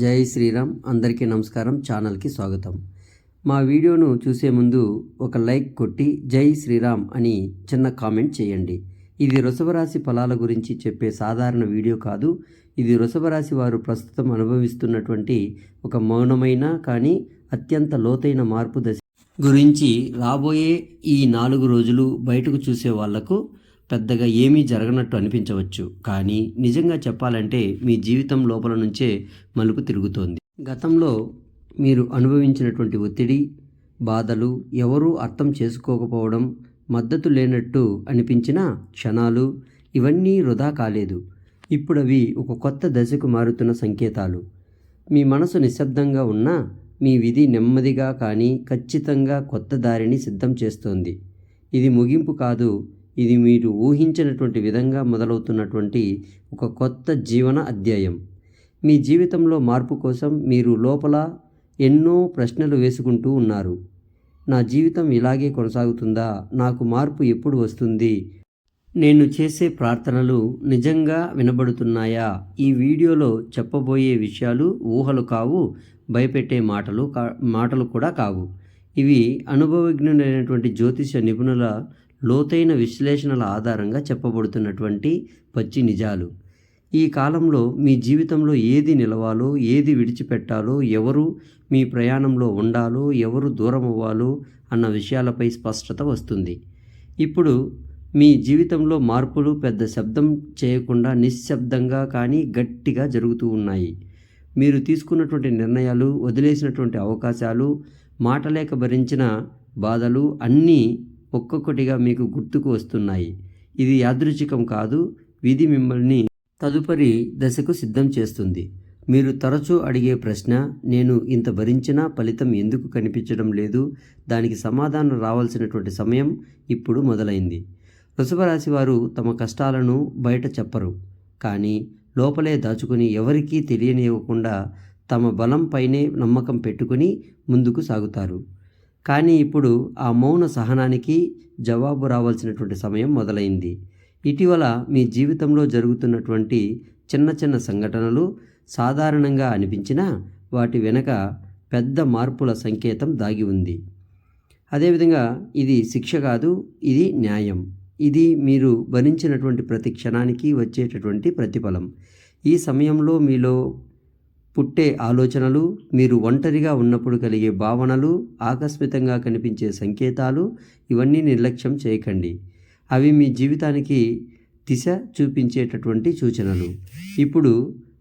జై శ్రీరామ్. అందరికీ నమస్కారం. ఛానల్కి స్వాగతం. మా వీడియోను చూసే ముందు ఒక లైక్ కొట్టి జై శ్రీరామ్ అని చిన్న కామెంట్ చేయండి. ఇది వృషభరాశి ఫలాల గురించి చెప్పే సాధారణ వీడియో కాదు. ఇది వృషభరాశి వారు ప్రస్తుతం అనుభవిస్తున్నటువంటి ఒక మౌనమైన కానీ అత్యంత లోతైన మార్పు దశ గురించి రాబోయే ఈ నాలుగు రోజులు బయటకు చూసే వాళ్ళకు పెద్దగా ఏమీ జరగనట్టు అనిపించవచ్చు. కానీ నిజంగా చెప్పాలంటే మీ జీవితం లోపల నుంచే మలుపు తిరుగుతోంది. గతంలో మీరు అనుభవించినటువంటి ఒత్తిడి బాధలు ఎవరూ అర్థం చేసుకోకపోవడం మద్దతు లేనట్టు అనిపించిన క్షణాలు ఇవన్నీ వృధా కాలేదు. ఇప్పుడు అవి ఒక కొత్త దశకు మారుతున్న సంకేతాలు. మీ మనసు నిశ్శబ్దంగా ఉన్నా మీ విధి నెమ్మదిగా కానీ ఖచ్చితంగా కొత్త దారిని సిద్ధం చేస్తోంది. ఇది ముగింపు కాదు ఇది మీరు ఊహించినటువంటి విధంగా మొదలవుతున్నటువంటి ఒక కొత్త జీవన అధ్యాయం. మీ జీవితంలో మార్పు కోసం మీరు లోపల ఎన్నో ప్రశ్నలు వేసుకుంటూ ఉన్నారు. నా జీవితం ఇలాగే కొనసాగుతుందా? నాకు మార్పు ఎప్పుడు వస్తుంది? నేను చేసే ప్రార్థనలు నిజంగా వినబడుతున్నాయా? ఈ వీడియోలో చెప్పబోయే విషయాలు ఊహలు కావు భయపెట్టే మాటలు కా మాటలు కూడా కావు. ఇవి అనుభవజ్ఞులైనటువంటి జ్యోతిష నిపుణుల లోతైన విశ్లేషణల ఆధారంగా చెప్పబడుతున్నటువంటి పచ్చి నిజాలు. ఈ కాలంలో మీ జీవితంలో ఏది నిలవాలో ఏది విడిచిపెట్టాలో ఎవరు మీ ప్రయాణంలో ఉండాలో ఎవరు దూరం అవ్వాలో అన్న విషయాలపై స్పష్టత వస్తుంది. ఇప్పుడు మీ జీవితంలో మార్పులు పెద్ద శబ్దం చేయకుండా నిశ్శబ్దంగా కానీ గట్టిగా జరుగుతూ ఉన్నాయి. మీరు తీసుకున్నటువంటి నిర్ణయాలు వదిలేసినటువంటి అవకాశాలు మాటలేక భరించిన బాధలు అన్నీ ఒక్కొక్కటిగా మీకు గుర్తుకు వస్తున్నాయి. ఇది యాదృచ్ఛికం కాదు విధి మిమ్మల్ని తదుపరి దశకు సిద్ధం చేస్తుంది. మీరు తరచూ అడిగే ప్రశ్న నేను ఇంత భరించినా ఫలితం ఎందుకు కనిపించడం లేదు దానికి సమాధానం రావాల్సినటువంటి సమయం ఇప్పుడు మొదలైంది. వృషభరాశి వారు తమ కష్టాలను బయట చెప్పరు కానీ లోపలే దాచుకుని ఎవరికీ తెలియనివ్వకుండా తమ బలంపైనే నమ్మకం పెట్టుకుని ముందుకు సాగుతారు. కానీ ఇప్పుడు ఆ మౌన సహనానికి జవాబు రావాల్సినటువంటి సమయం మొదలైంది. ఇటీవల మీ జీవితంలో జరుగుతున్నటువంటి చిన్న చిన్న సంఘటనలు సాధారణంగా అనిపించినా వాటి వెనక పెద్ద మార్పుల సంకేతం దాగి ఉంది. అదేవిధంగా ఇది శిక్ష కాదు ఇది న్యాయం. ఇది మీరు భరించినటువంటి ప్రతి క్షణానికి వచ్చేటటువంటి ప్రతిఫలం. ఈ సమయంలో మీలో పుట్టే ఆలోచనలు మీరు ఒంటరిగా ఉన్నప్పుడు కలిగే భావనలు ఆకస్మితంగా కనిపించే సంకేతాలు ఇవన్నీ నిర్లక్ష్యం చేయకండి. అవి మీ జీవితానికి దిశ చూపించేటటువంటి సూచనలు. ఇప్పుడు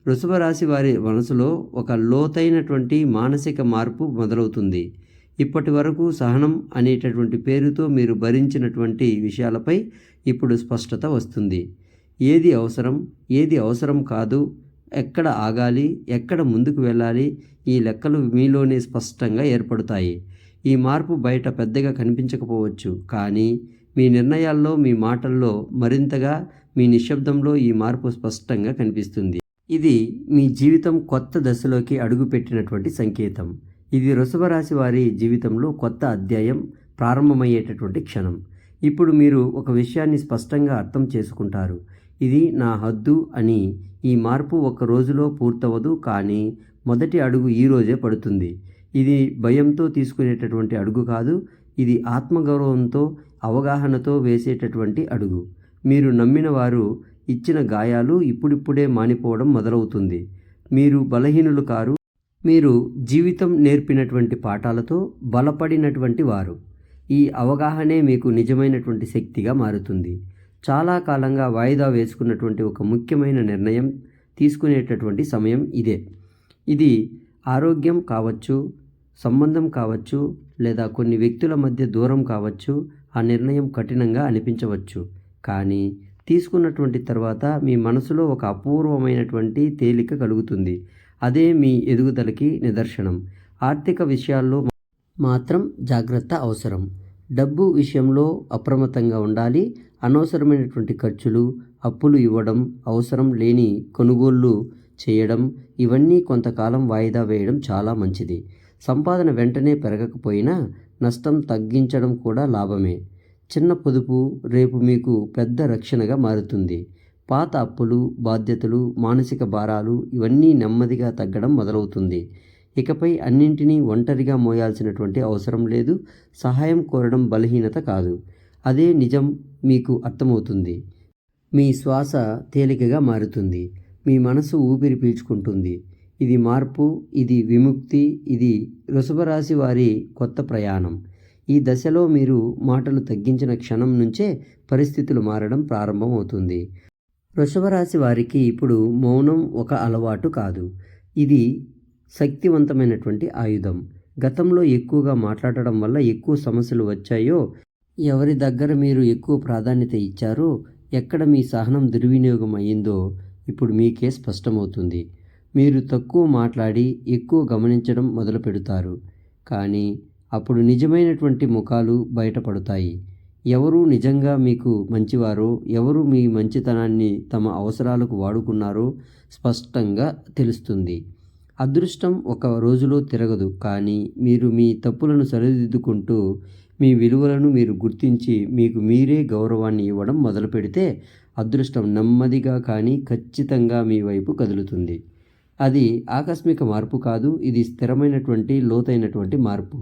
వృషభరాశి వారి మనసులో ఒక లోతైనటువంటి మానసిక మార్పు మొదలవుతుంది. ఇప్పటి వరకు సహనం అనేటటువంటి పేరుతో మీరు భరించినటువంటి విషయాలపై ఇప్పుడు స్పష్టత వస్తుంది. ఏది అవసరం ఏది అవసరం కాదు ఎక్కడ ఆగాలి ఎక్కడ ముందుకు వెళ్ళాలి ఈ లెక్కలు మీలోనే స్పష్టంగా ఏర్పడతాయి. ఈ మార్పు బయట పెద్దగా కనిపించకపోవచ్చు కానీ మీ నిర్ణయాల్లో మీ మాటల్లో మరింతగా మీ నిశ్శబ్దంలో ఈ మార్పు స్పష్టంగా కనిపిస్తుంది. ఇది మీ జీవితం కొత్త దశలోకి అడుగుపెట్టినటువంటి సంకేతం. ఇది వృషభరాశి వారి జీవితంలో కొత్త అధ్యాయం ప్రారంభమయ్యేటటువంటి క్షణం. ఇప్పుడు మీరు ఒక విషయాన్ని స్పష్టంగా అర్థం చేసుకుంటారు. ఇది నా హద్దు అని ఈ మార్పు ఒక రోజులో పూర్తవదు కానీ మొదటి అడుగు ఈ రోజే పడుతుంది. ఇది భయంతో తీసుకునేటటువంటి అడుగు కాదు ఇది ఆత్మగౌరవంతో అవగాహనతో వేసేటటువంటి అడుగు. మీరు నమ్మిన వారు ఇచ్చిన గాయాలు ఇప్పుడిప్పుడే మానిపోవడం మొదలవుతుంది. మీరు బలహీనులు కారు. మీరు జీవితం నేర్పినటువంటి పాఠాలతో బలపడినటువంటి వారు. ఈ అవగాహనే మీకు నిజమైనటువంటి శక్తిగా మారుతుంది. చాలా కాలంగా వాయిదా వేసుకున్నటువంటి ఒక ముఖ్యమైన నిర్ణయం తీసుకునేటటువంటి సమయం ఇదే. ఇది ఆరోగ్యం కావచ్చు సంబంధం కావచ్చు లేదా కొన్ని వ్యక్తుల మధ్య దూరం కావచ్చు ఆ నిర్ణయం కఠినంగా అనిపించవచ్చు. కానీ తీసుకున్నటువంటి తర్వాత మీ మనసులో ఒక అపూర్వమైనటువంటి తేలిక కలుగుతుంది. అదే మీ ఎదుగుదలకి నిదర్శనం. ఆర్థిక విషయాల్లో మాత్రం జాగ్రత్త అవసరం. డబ్బు విషయంలో అప్రమత్తంగా ఉండాలి. అనవసరమైనటువంటి ఖర్చులు అప్పులు ఇవ్వడం అవసరం లేని కొనుగోళ్ళు చేయడం ఇవన్నీ కొంతకాలం వాయిదా వేయడం చాలా మంచిది. సంపాదన వెంటనే పెరగకపోయినా నష్టం తగ్గించడం కూడా లాభమే. చిన్న పొదుపు రేపు మీకు పెద్ద రక్షణగా మారుతుంది. పాత అప్పులు బాధ్యతలు మానసిక భారాలు ఇవన్నీ నెమ్మదిగా తగ్గడం మొదలవుతుంది. ఇకపై అన్నింటినీ ఒంటరిగా మోయాల్సినటువంటి అవసరం లేదు. సహాయం కోరడం బలహీనత కాదు. అదే నిజం మీకు అర్థమవుతుంది. మీ శ్వాస తేలికగా మారుతుంది. మీ మనసు ఊపిరి పీల్చుకుంటుంది. ఇది మార్పు ఇది విముక్తి ఇది వృషభరాశి వారి కొత్త ప్రయాణం. ఈ దశలో మీరు మాటలు తగ్గించిన క్షణం నుంచే పరిస్థితులు మారడం ప్రారంభమవుతుంది. వృషభరాశి వారికి ఇప్పుడు మౌనం ఒక అలవాటు కాదు. ఇది శక్తివంతమైనటువంటి ఆయుధం. గతంలో ఎక్కువగా మాట్లాడడం వల్ల ఎక్కువ సమస్యలు వచ్చాయో ఎవరి దగ్గర మీరు ఎక్కువ ప్రాధాన్యత ఇచ్చారో ఎక్కడ మీ సహనం దుర్వినియోగం అయ్యిందో ఇప్పుడు మీకే స్పష్టమవుతుంది. మీరు తక్కువ మాట్లాడి ఎక్కువ గమనించడం మొదలు పెడతారు. కానీ అప్పుడు నిజమైనటువంటి ముఖాలు బయటపడతాయి. ఎవరు నిజంగా మీకు మంచివారో ఎవరు మీ మంచితనాన్ని తమ అవసరాలకు వాడుకున్నారో స్పష్టంగా తెలుస్తుంది. అదృష్టం ఒక రోజులో తిరగదు కానీ మీరు మీ తప్పులను సరిదిద్దుకుంటూ మీ విలువలను మీరు గుర్తించి మీకు మీరే గౌరవాన్ని ఇవ్వడం మొదలు పెడితే అదృష్టం నెమ్మదిగా కానీ ఖచ్చితంగా మీ వైపు కదులుతుంది. అది ఆకస్మిక మార్పు కాదు ఇది స్థిరమైనటువంటి లోతైనటువంటి మార్పు.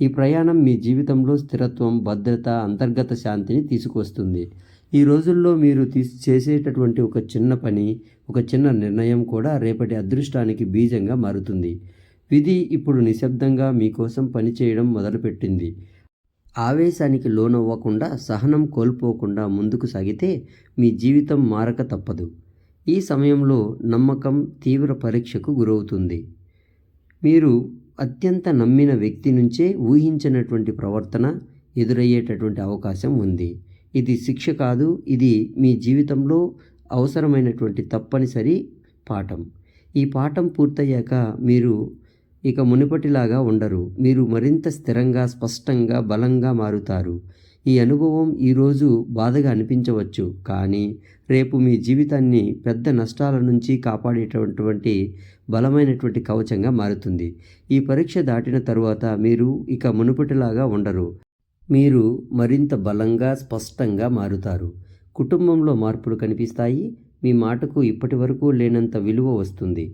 ఈ ప్రయాణం మీ జీవితంలో స్థిరత్వం భద్రత అంతర్గత శాంతిని తీసుకొస్తుంది. ఈ రోజుల్లో మీరు తీసి చేసేటటువంటి ఒక చిన్న పని ఒక చిన్న నిర్ణయం కూడా రేపటి అదృష్టానికి బీజంగా మారుతుంది. విధి ఇప్పుడు నిశ్శబ్దంగా మీకోసం పనిచేయడం మొదలుపెట్టింది. ఆవేశానికి లోనవ్వకుండా సహనం కోల్పోకుండా ముందుకు సాగితే మీ జీవితం మారక తప్పదు. ఈ సమయంలో నమ్మకం తీవ్ర పరీక్షకు గురవుతుంది. మీరు అత్యంత నమ్మిన వ్యక్తి నుంచే ఊహించినటువంటి ప్రవర్తన ఎదురయ్యేటటువంటి అవకాశం ఉంది. ఇది శిక్ష కాదు ఇది మీ జీవితంలో అవసరమైనటువంటి తప్పనిసరి పాఠం. ఈ పాఠం పూర్తయ్యాక మీరు ఇక మునుపటిలాగా ఉండరు. మీరు మరింత స్థిరంగా స్పష్టంగా బలంగా మారుతారు. ఈ అనుభవం ఈరోజు బాధగా అనిపించవచ్చు కానీ రేపు మీ జీవితాన్ని పెద్ద నష్టాల నుంచి కాపాడేటటువంటి బలమైనటువంటి కవచంగా మారుతుంది. ఈ పరీక్ష దాటిన తరువాత మీరు ఇక మునుపటిలాగా ఉండరు. మీరు మరింత బలంగా స్పష్టంగా మారుతారు. కుటుంబంలో మార్పులు కనిపిస్తాయి. మీ మాటకు ఇప్పటి వరకు లేనంత విలువ వస్తుంది.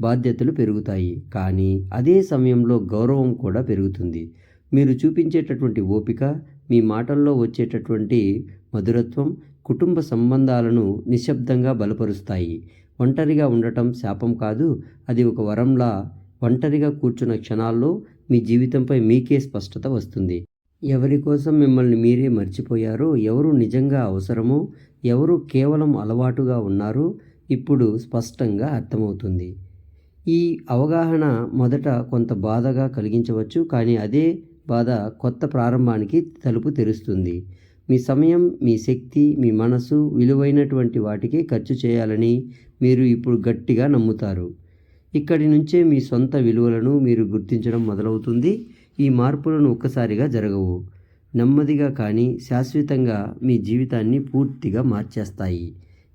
బాధ్యతలు పెరుగుతాయి. కానీ అదే సమయంలో గౌరవం కూడా పెరుగుతుంది. మీరు చూపించేటటువంటి ఓపిక మీ మాటల్లో వచ్చేటటువంటి మధురత్వం కుటుంబ సంబంధాలను నిశ్శబ్దంగా బలపరుస్తాయి. ఒంటరిగా ఉండటం శాపం కాదు. అది ఒక వరంలా ఒంటరిగా కూర్చున్న క్షణాల్లో మీ జీవితంపై మీకే స్పష్టత వస్తుంది. ఎవరి కోసం మిమ్మల్ని మీరే మర్చిపోయారో ఎవరు నిజంగా అవసరమో ఎవరు కేవలం అలవాటుగా ఉన్నారో ఇప్పుడు స్పష్టంగా అర్థమవుతుంది. ఈ అవగాహన మొదట కొంత బాధగా కలిగించవచ్చు కానీ అదే బాధ కొత్త ప్రారంభానికి తలుపు తెరుస్తుంది. మీ సమయం మీ శక్తి మీ మనసు విలువైనటువంటి వాటికి ఖర్చు చేయాలని మీరు ఇప్పుడు గట్టిగా నమ్ముతారు. ఇక్కడి నుంచే మీ సొంత విలువలను మీరు గుర్తించడం మొదలవుతుంది. ఈ మార్పులను ఒక్కసారిగా జరగవు. నెమ్మదిగా కానీ శాశ్వతంగా మీ జీవితాన్ని పూర్తిగా మార్చేస్తాయి.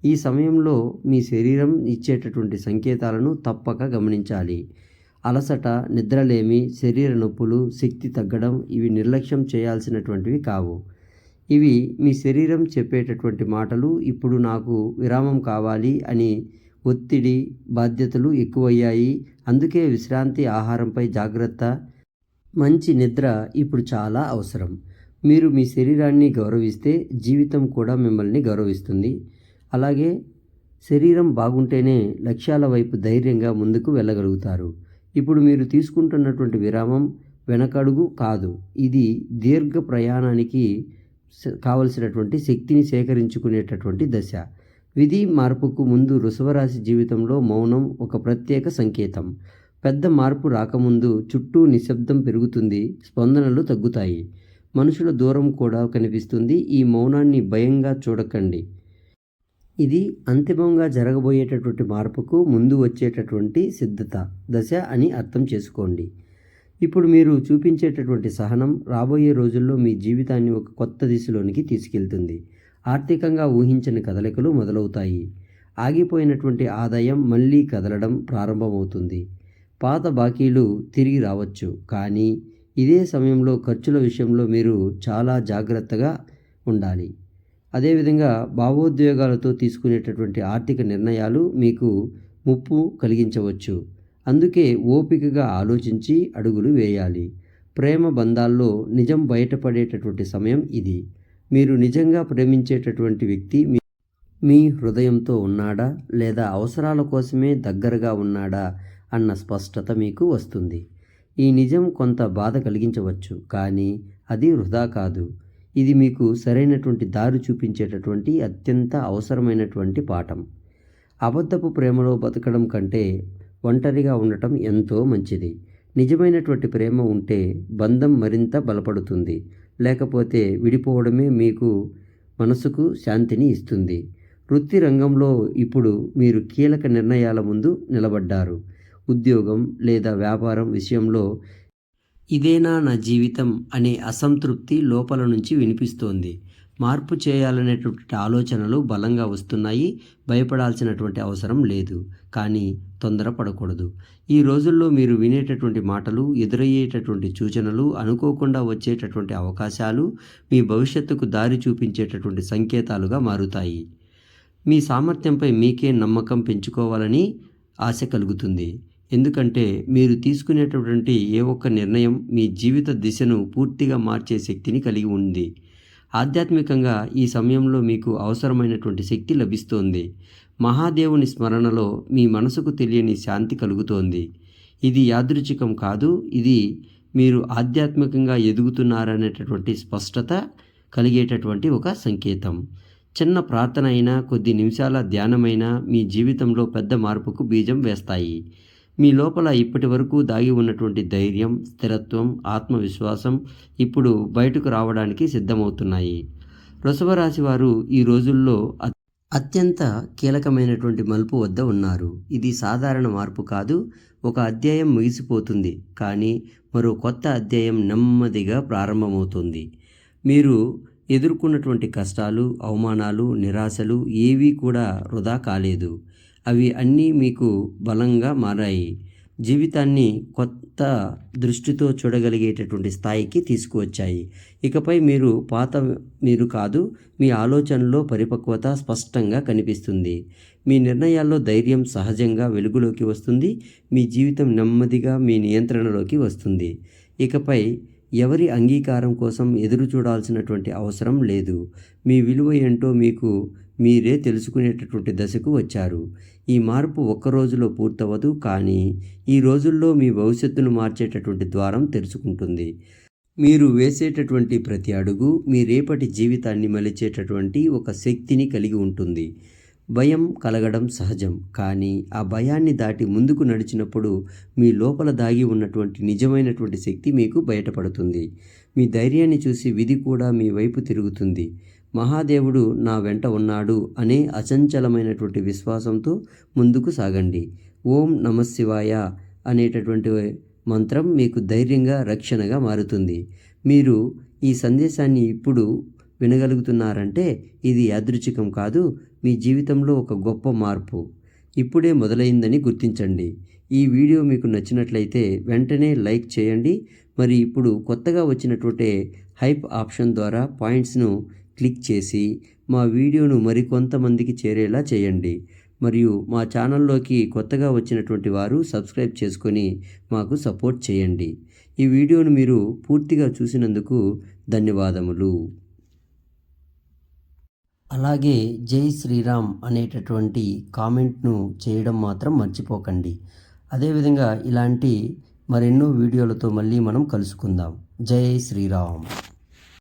ఈ సమయంలో మీ శరీరం ఇచ్చేటటువంటి సంకేతాలను తప్పక గమనించాలి. అలసట నిద్రలేమి శరీర నొప్పులు శక్తి తగ్గడం ఇవి నిర్లక్ష్యం చేయాల్సినటువంటివి కావు. ఇవి మీ శరీరం చెప్పేటటువంటి మాటలు ఇప్పుడు నాకు విరామం కావాలి అని ఒత్తిడి బాధ్యతలు ఎక్కువయ్యాయి. అందుకే విశ్రాంతి ఆహారంపై జాగ్రత్త మంచి నిద్ర ఇప్పుడు చాలా అవసరం. మీరు మీ శరీరాన్ని గౌరవిస్తే జీవితం కూడా మిమ్మల్ని గౌరవిస్తుంది. అలాగే శరీరం బాగుంటేనే లక్ష్యాల వైపు ధైర్యంగా ముందుకు వెళ్ళగలుగుతారు. ఇప్పుడు మీరు తీసుకుంటున్నటువంటి విరామం వెనకడుగు కాదు. ఇది దీర్ఘ ప్రయాణానికి కావలసినటువంటి శక్తిని సేకరించుకునేటటువంటి దశ. విధి మార్పుకు ముందు వృషభరాశి జీవితంలో మౌనం ఒక ప్రత్యేక సంకేతం. పెద్ద మార్పు రాకముందు చుట్టూ నిశ్శబ్దం పెరుగుతుంది స్పందనలు తగ్గుతాయి. మనుషుల దూరం కూడా కనిపిస్తుంది. ఈ మౌనాన్ని భయంగా చూడకండి. ఇది అంతిమంగా జరగబోయేటటువంటి మార్పుకు ముందు వచ్చేటటువంటి సిద్ధత దశ అని అర్థం చేసుకోండి. ఇప్పుడు మీరు చూపించేటటువంటి సహనం రాబోయే రోజుల్లో మీ జీవితాన్ని ఒక కొత్త దిశలోనికి తీసుకెళ్తుంది. ఆర్థికంగా ఊహించని కదలికలు మొదలవుతాయి. ఆగిపోయినటువంటి ఆదాయం మళ్ళీ కదలడం ప్రారంభమవుతుంది. పాత బాకీలు తిరిగి రావచ్చు. కానీ ఇదే సమయంలో ఖర్చుల విషయంలో మీరు చాలా జాగ్రత్తగా ఉండాలి. అదేవిధంగా భావోద్వేగాలతో తీసుకునేటటువంటి ఆర్థిక నిర్ణయాలు మీకు ముప్పు కలిగించవచ్చు. అందుకే ఓపికగా ఆలోచించి అడుగులు వేయాలి. ప్రేమ బంధాల్లో నిజం బయటపడేటటువంటి సమయం ఇది. మీరు నిజంగా ప్రేమించేటటువంటి వ్యక్తి మీ హృదయంతో ఉన్నాడా? లేదా అవసరాల కోసమే దగ్గరగా ఉన్నాడా? అన్న స్పష్టత మీకు వస్తుంది. ఈ నిజం కొంత బాధ కలిగించవచ్చు కానీ అది వృధా కాదు. ఇది మీకు సరైనటువంటి దారి చూపించేటటువంటి అత్యంత అవసరమైనటువంటి పాఠం. అబద్ధపు ప్రేమలో బతకడం కంటే ఒంటరిగా ఉండటం ఎంతో మంచిది. నిజమైనటువంటి ప్రేమ ఉంటే బంధం మరింత బలపడుతుంది. లేకపోతే విడిపోవడమే మీకు మనసుకు శాంతిని ఇస్తుంది. వృత్తి రంగంలో ఇప్పుడు మీరు కీలక నిర్ణయాల ముందు నిలబడ్డారు. ఉద్యోగం లేదా వ్యాపారం విషయంలో ఇదేనా నా జీవితం అనే అసంతృప్తి లోపల నుంచి వినిపిస్తోంది. మార్పు చేయాలనేటువంటి ఆలోచనలు బలంగా వస్తున్నాయి. భయపడాల్సినటువంటి అవసరం లేదు. కానీ తొందరపడకూడదు ఈ రోజుల్లో మీరు వినేటటువంటి మాటలు ఎదురయ్యేటటువంటి సూచనలు అనుకోకుండా వచ్చేటటువంటి అవకాశాలు మీ భవిష్యత్తుకు దారి చూపించేటటువంటి సంకేతాలుగా మారుతాయి. మీ సామర్థ్యంపై మీకే నమ్మకం పెంచుకోవాలని ఆశ కలుగుతుంది. ఎందుకంటే మీరు తీసుకునేటటువంటి ఏ ఒక్క నిర్ణయం మీ జీవిత దిశను పూర్తిగా మార్చే శక్తిని కలిగి ఉంది. ఆధ్యాత్మికంగా ఈ సమయంలో మీకు అవసరమైనటువంటి శక్తి లభిస్తోంది. మహాదేవుని స్మరణలో మీ మనసుకు తెలియని శాంతి కలుగుతోంది. ఇది యాదృచ్ఛికం కాదు ఇది మీరు ఆధ్యాత్మికంగా ఎదుగుతున్నారనేటటువంటి స్పష్టత కలిగేటటువంటి ఒక సంకేతం. చిన్న ప్రార్థన అయినా కొద్ది నిమిషాల ధ్యానమైనా మీ జీవితంలో పెద్ద మార్పుకు బీజం వేస్తాయి. మీ లోపల ఇప్పటి వరకు దాగి ఉన్నటువంటి ధైర్యం స్థిరత్వం ఆత్మవిశ్వాసం ఇప్పుడు బయటకు రావడానికి సిద్ధమవుతున్నాయి. వృషభరాశి వారు ఈ రోజుల్లో అత్యంత కీలకమైనటువంటి మలుపు వద్ద ఉన్నారు. ఇది సాధారణ మార్పు కాదు ఒక అధ్యాయం ముగిసిపోతుంది కానీ మరో కొత్త అధ్యాయం నెమ్మదిగా ప్రారంభమవుతుంది. మీరు ఎదుర్కొన్నటువంటి కష్టాలు అవమానాలు నిరాశలు ఏవీ కూడా వృధా కాలేదు. అవి అన్నీ మీకు బలంగా మారాయి. జీవితాన్ని కొత్త దృష్టితో చూడగలిగేటటువంటి స్థాయికి తీసుకువచ్చాయి. ఇకపై మీరు పాత మీరు కాదు మీ ఆలోచనలో పరిపక్వత స్పష్టంగా కనిపిస్తుంది. మీ నిర్ణయాల్లో ధైర్యం సహజంగా వెలుగులోకి వస్తుంది మీ జీవితం నెమ్మదిగా మీ నియంత్రణలోకి వస్తుంది. ఇకపై ఎవరి అంగీకారం కోసం ఎదురు చూడాల్సినటువంటి అవసరం లేదు. మీ విలువ ఏంటో మీకు మీరే తెలుసుకునేటటువంటి దశకు వచ్చారు. ఈ మార్పు ఒక్క రోజులో పూర్తవదు కానీ ఈ రోజుల్లో మీ భవిష్యత్తును మార్చేటటువంటి ద్వారం తెరుచుకుంటుంది. మీరు వేసేటటువంటి ప్రతి అడుగు మీ రేపటి జీవితాన్ని మలిచేటటువంటి ఒక శక్తిని కలిగి ఉంటుంది. భయం కలగడం సహజం కానీ ఆ భయాన్ని దాటి ముందుకు నడిచినప్పుడు మీ లోపల దాగి ఉన్నటువంటి నిజమైనటువంటి శక్తి మీకు బయటపడుతుంది. మీ ధైర్యాన్ని చూసి విధి కూడా మీ వైపు తిరుగుతుంది. మహాదేవుడు నా వెంట ఉన్నాడు అనే అచంచలమైనటువంటి విశ్వాసంతో ముందుకు సాగండి. ఓం నమశివాయ అనేటటువంటి మంత్రం మీకు ధైర్యంగా రక్షణగా మారుతుంది. మీరు ఈ సందేశాన్ని ఇప్పుడు వినగలుగుతున్నారంటే ఇది యాదృచ్ఛికం కాదు మీ జీవితంలో ఒక గొప్ప మార్పు. ఇప్పుడే మొదలైందని గుర్తించండి. ఈ వీడియో మీకు నచ్చినట్లయితే వెంటనే లైక్ చేయండి. మరి ఇప్పుడు కొత్తగా వచ్చినటువంటి హైప్ ఆప్షన్ ద్వారా పాయింట్స్ను క్లిక్ చేసి మా వీడియోను మరికొంతమందికి చేరేలా చేయండి. మరియు మా ఛానల్లోకి కొత్తగా వచ్చినటువంటి వారు సబ్స్క్రైబ్ చేసుకొని మాకు సపోర్ట్ చేయండి. ఈ వీడియోను మీరు పూర్తిగా చూసినందుకు ధన్యవాదములు. అలాగే జై శ్రీరామ్ అనేటటువంటి కామెంట్ను చేయడం మాత్రం మర్చిపోకండి. అదేవిధంగా ఇలాంటి మరెన్నో వీడియోలతో మళ్ళీ మనం కలుసుకుందాం. జై శ్రీరామ్.